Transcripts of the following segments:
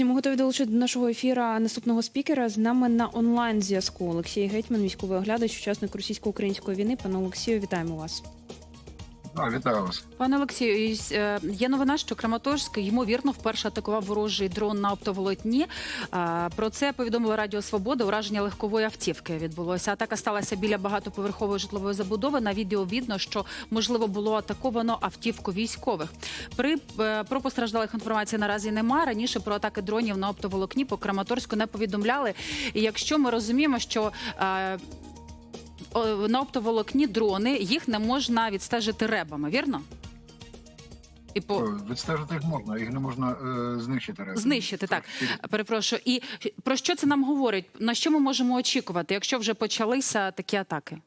Ми готові долучити до нашого ефіра наступного спікера. З нами на онлайн зв'язку Олексій Гетьман, військовий оглядач, учасник російсько-української війни. Пане Олексію, вітаємо вас. А, вітаю вас. Пане Олексію, е, є новина, що Краматорськ ймовірно вперше атакував ворожий дрон на оптоволокні. Е, Про це повідомила Радіо Свобода. Ураження легкової автівки відбулося. Атака сталася біля багатоповерхової житлової забудови. На відео видно, що можливо було атаковано автівку військових. При е, про постраждалих інформації наразі немає. Раніше про атаки дронів на оптоволокні по Краматорську не повідомляли. І якщо ми розуміємо, що на оптоволокні дрони їх не можна відстежити ребами, вірно? І по Відстежити їх можна, їх не можна е, знищити. реально. знищити так. Перепрошую. І про що це нам говорить? На що ми можемо очікувати, якщо вже почалися такі атаки?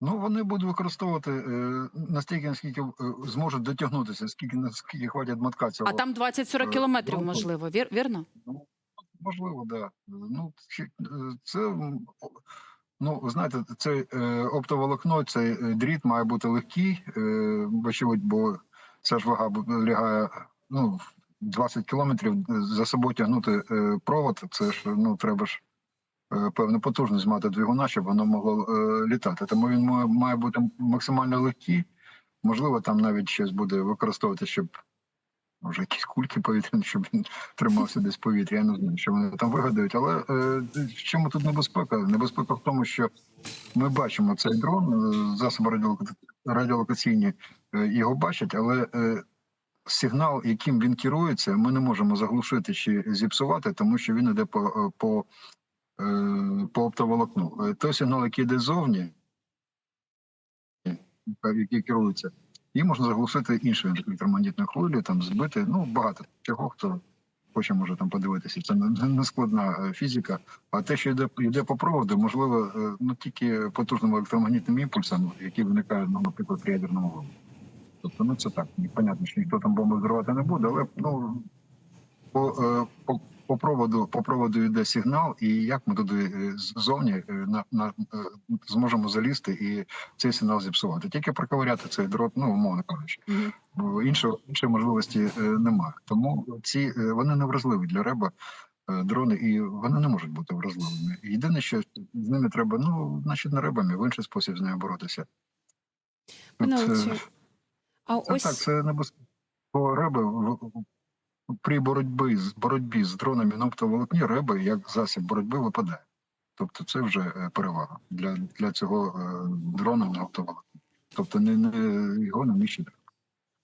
Ну вони будуть використовувати е, настільки, наскільки е, зможуть дотягнутися, скільки наскільки хватить мотка цього. А там 20-40 Е, кілометрів, можливо, вір, вірно? Ну, можливо, да. Ну е, це ну знаєте, це е, оптоволокно, цей е, дріт має бути легкий, е, вочевидь, бо ця ж вага лягає ну 20 кілометрів е, за собою тягнути е, провод. Це ж ну треба ж. е, Певну потужність мати двигуна, щоб воно могло е, літати. Тому він має, бути максимально легкий. Можливо, там навіть щось буде використовувати, щоб може якісь кульки повітряні, щоб він тримався десь в повітрі. Я не знаю, що вони там вигадають. Але е, в чому тут небезпека? Небезпека в тому, що ми бачимо цей дрон, е, засоби радіолока- радіолокаційні е, його бачать, але е, сигнал, яким він керується, ми не можемо заглушити чи зіпсувати, тому що він іде по, е, по, е, по оптоволокну. Той сигнал, який йде ззовні, який керується, її можна заглушити іншою електромагнітною хвилею, там збити. Ну багато чого хто хоче може там подивитися. Це не, складна е, фізика. А те, що йде йде по проводу, можливо, е, ну тільки потужним електромагнітним імпульсом, який виникає, ну, наприклад, при ядерному вибуху. Тобто, ну це так. Понятно, що ніхто там бомбу взривати не буде, але ну по, е, по, по проводу по проводу йде сигнал, і як ми туди е, ззовні е, на, на е, зможемо залізти і цей сигнал зіпсувати. Тільки проковиряти цей дрот, ну умовно кажучи. Бо іншої іншої можливості немає. Тому ці вони не вразливі для реба дрони, і вони не можуть бути вразливими. Єдине, що з ними треба, ну значить, не ребами, в інший спосіб з нею боротися. Тут, е, а це ось так, це небезпека. Бо в- при боротьбі з боротьбі з дронами на оптоволокні реби як засіб боротьби випадає. Тобто це вже е, перевага для, для цього е, дрона на оптоволокні. Тобто не, не його не нищити.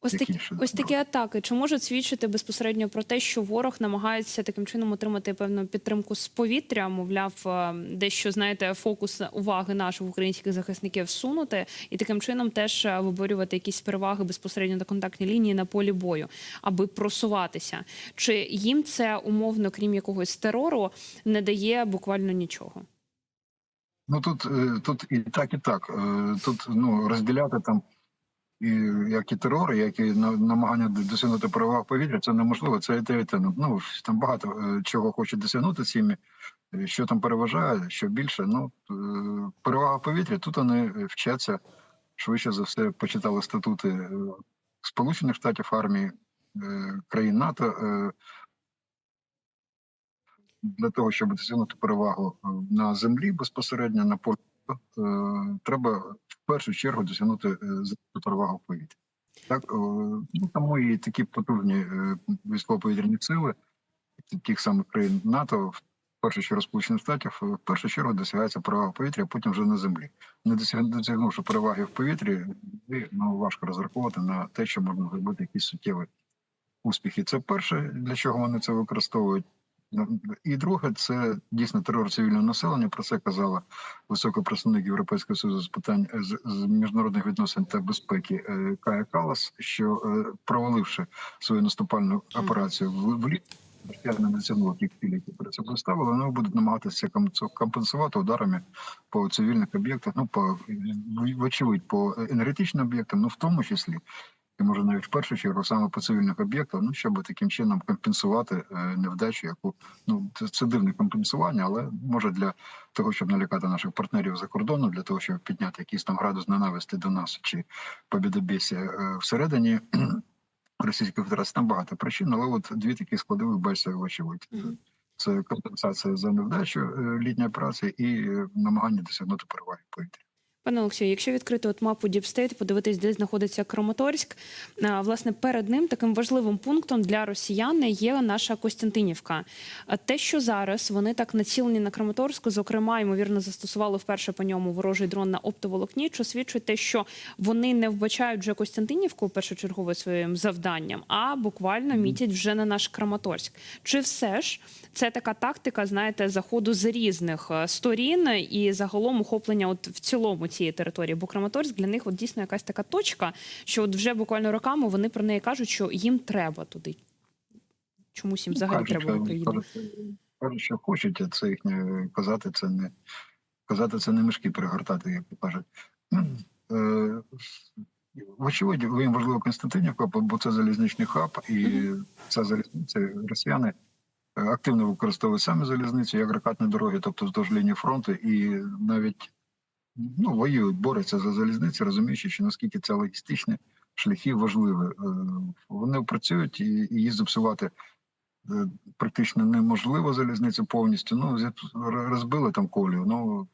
Ось такі ось такі атаки. Чи можуть свідчити безпосередньо про те, що ворог намагається таким чином отримати певну підтримку з повітря? Мовляв, е, дещо знаєте, фокус уваги наших українських захисників сунути, і таким чином теж е, виборювати якісь переваги безпосередньо на контактній лінії на полі бою, аби просуватися. Чи їм це умовно, крім якогось терору, не дає буквально нічого? Ну тут, е, тут і так, і так. Тут ну розділяти там і як і терор, як і на- намагання досягнути переваг повітря, це неможливо. Це. Ну, Ну там багато е, чого хочуть досягнути цими. Е, Що там переважає, що більше. Ну е, перевага повітря. Тут вони вчаться швидше за все, почитали статути Сполучених Штатів армії країн НАТО. Для того, щоб досягнути перевагу на землі безпосередньо на полі, треба в першу чергу досягнути е, перевагу в повітрі. Так, е, ну тому і такі потужні е, військово-повітряні сили тих самих країн НАТО, в першу чергу Сполучених Штатів, в першу чергу досягається перевага в повітрі, а потім вже на землі. Не досяг- досягнувши переваги в повітрі, ну важко розраховувати на те, що можна зробити якісь суттєві успіхи. Це перше, для чого вони це використовують. І друге, це дійсно терор цивільного населення. Про це казала високий представник Європейського союзу з питань е, з, з міжнародних відносин та безпеки е, Кая Калас, що е, проваливши свою наступальну операцію в, в літ, росіяни не досягнули тих цілей, які перед собою поставили. Вони будуть намагатися компенсувати ударами по цивільних об'єктах. Ну по вочевидь, по енергетичним об'єктам, ну в тому числі і може навіть в першу чергу саме по цивільних об'єктах, ну щоб таким чином компенсувати е, невдачу, яку ну це, дивне компенсування, але може для того, щоб налякати наших партнерів за кордону, для того, щоб підняти якийсь там градус ненависти до нас чи побідобєсія е, всередині Російської Федерації. Там багато причин, але от дві такі складові бачаться вочевидь. Це компенсація за невдачу е, літньої праці і намагання досягнути переваги в повітрі. Пане Олексію, якщо відкрити от мапу Діпстейт, подивитись, де знаходиться Краматорськ, власне, перед ним таким важливим пунктом для росіян є наша Костянтинівка. Те, що зараз вони так націлені на Краматорську, зокрема, ймовірно, застосували вперше по ньому ворожий дрон на оптоволокні, що свідчить те, що вони не вбачають вже Костянтинівку першочергово своїм завданням, а буквально мітять вже на наш Краматорськ. Чи все ж це така тактика, знаєте, заходу з різних е, сторін і загалом охоплення, от в цілому цієї території? Бо Краматорськ для них от дійсно якась така точка, що от вже буквально роками вони про неї кажуть, що їм треба туди. Чомусь їм взагалі Кажуть, треба в Україну. кажуть, що хочуть, а це їхнє казати, це не казати, це не мішки перегортати, як кажуть. Е, Вочевидь, їм важливо Константинівка, бо це залізничний хаб, і ця залізниця росіяни е, активно використовують саме залізницю як ракетні дороги, тобто вздовж лінії фронту, і навіть ну, воюють, борються за залізницю, розуміючи, що наскільки це логістичні шляхи важливі. Е, Вони працюють і, її зіпсувати е, практично неможливо залізницю повністю. Ну, розбили там колію, ну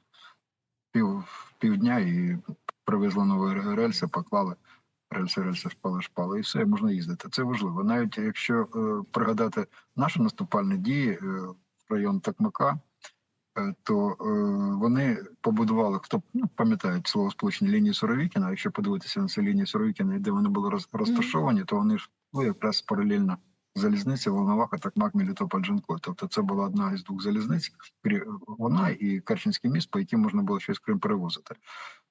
пів, півдня і привезли нові рельси, поклали. Рельси, рельси, шпали, шпали, і все, можна їздити. Це важливо. Навіть якщо е, пригадати наші наступальні дії е, в район Такмака, то е, вони побудували, хто ну, пам'ятає слово сполучення лінії Суровікіна. Якщо подивитися на ці лінії Суровікіна, де вони були роз, розташовані, то вони ж ну, якраз паралельно залізниці Волноваха, Такмак, Мелітополь, Джанкой. Тобто це була одна із двох залізниць. Вона і Керченський міст, по яким можна було щось Крим перевозити.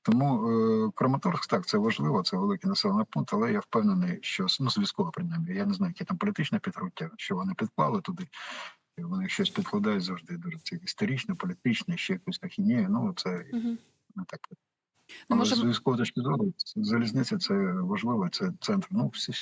Тому е, Краматорськ так це важливо, це великий населений пункт, але я впевнений, що ну, з військового принаймні. Я не знаю, яке там політичне підґрунтя, що вони підклали туди. Вони щось підкладають завжди дуже це історичне, політичне, ще якусь ахінею. Ну це Мгм. не так. Ну, Але можемо- з військової точки зору залізниця це важливо, це центр. Ну всі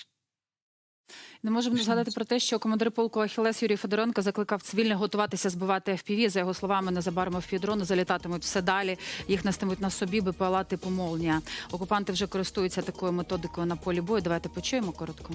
Не можемо не згадати про те, що командир полку Ахілес Юрій Федоренко закликав цивільних готуватися збивати FPV. За його словами, незабаром FPV-дрони залітатимуть все далі. Їх нестимуть на собі БПЛА типу молнія. Окупанти вже користуються такою методикою на полі бою. Давайте почуємо коротко.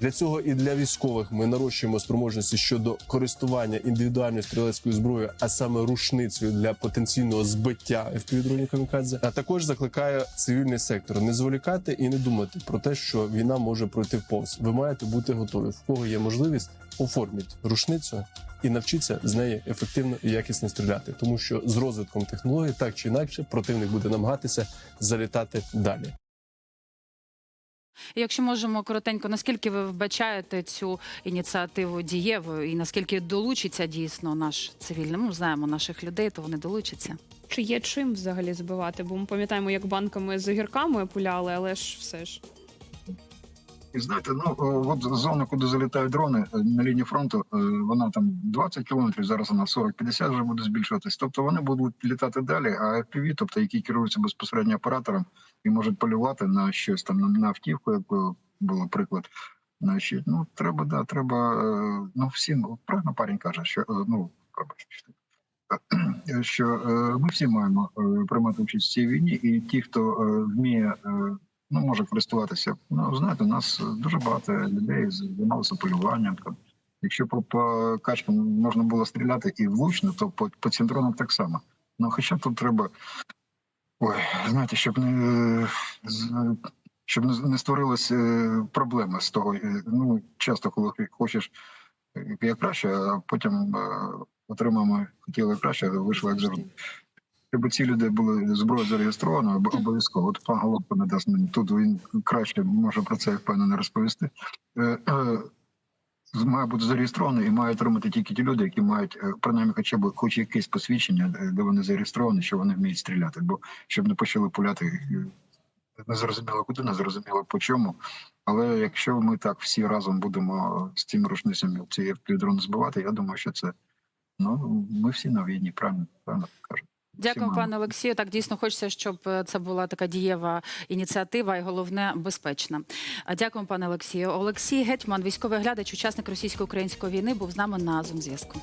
Для цього і для військових ми нарощуємо спроможності щодо користування індивідуальною стрілецькою зброєю, а саме рушницею для потенційного збиття FPV-дронів камікадзе. А також закликає цивільний сектор не зволікати і не думати про те, що війна може пройти вповз. Ви маєте бути готові. В кого є можливість, оформіть рушницю і навчіться з неї ефективно і якісно стріляти, тому що з розвитком технологій так чи інакше противник буде намагатися залітати далі. Якщо можемо коротенько, наскільки ви вбачаєте цю ініціативу дієвою, і наскільки долучиться дійсно наш цивільний? Ми знаємо наших людей, то вони долучаться. Чи є чим взагалі збивати? Бо ми пам'ятаємо, як банками з огірками пуляли, але ж все ж. І знаєте, ну от зона, куди залітають дрони е, на лінії фронту, е, вона там 20 кілометрів, зараз вона 40-50 вже буде збільшуватись. Тобто вони будуть літати далі, а FPV, тобто які керуються безпосередньо оператором і можуть полювати на щось там на, автівку, як було приклад. Значить, ну треба, да, треба. е, Ну всім правильно парень каже, що ну пробачте, що ми всі маємо приймати участь в цій війні, і ті, хто вміє ну, може користуватися. Ну, знаєте, у нас дуже багато людей займалися полюванням. Якщо по, по качкам можна було стріляти і влучно, то по, по центронам так само. Ну, хоча тут треба. Ой, знаєте, щоб не щоб не, створилась е, проблема з того. Е, Ну, часто, коли хочеш е, як краще, а потім е, отримаємо хотіли краще, вийшло як завжди щоб ці люди були зброя зареєстрована, об- обов'язково. От пан Головко не дасть мені тут. Він краще може про це впевнено розповісти. Е, е, Має бути зареєстрований і має отримати тільки ті люди, які мають е, принаймні хоча б хоч якесь посвідчення, де вони зареєстровані, що вони вміють стріляти. Бо щоб не почали пуляти не зрозуміло куди, не зрозуміло по чому. Але якщо ми так всі разом будемо з цими рушницями ці дрон збивати, я думаю, що це ну ми всі на війні, правильно правильно кажуть. Дякую, пане Олексію. Так дійсно хочеться, щоб е, це була така дієва ініціатива, і головне безпечна. Дякую, пане Олексію. Олексій Гетьман, військовий глядач, учасник російсько-української війни, був з нами на Zoom зв'язку.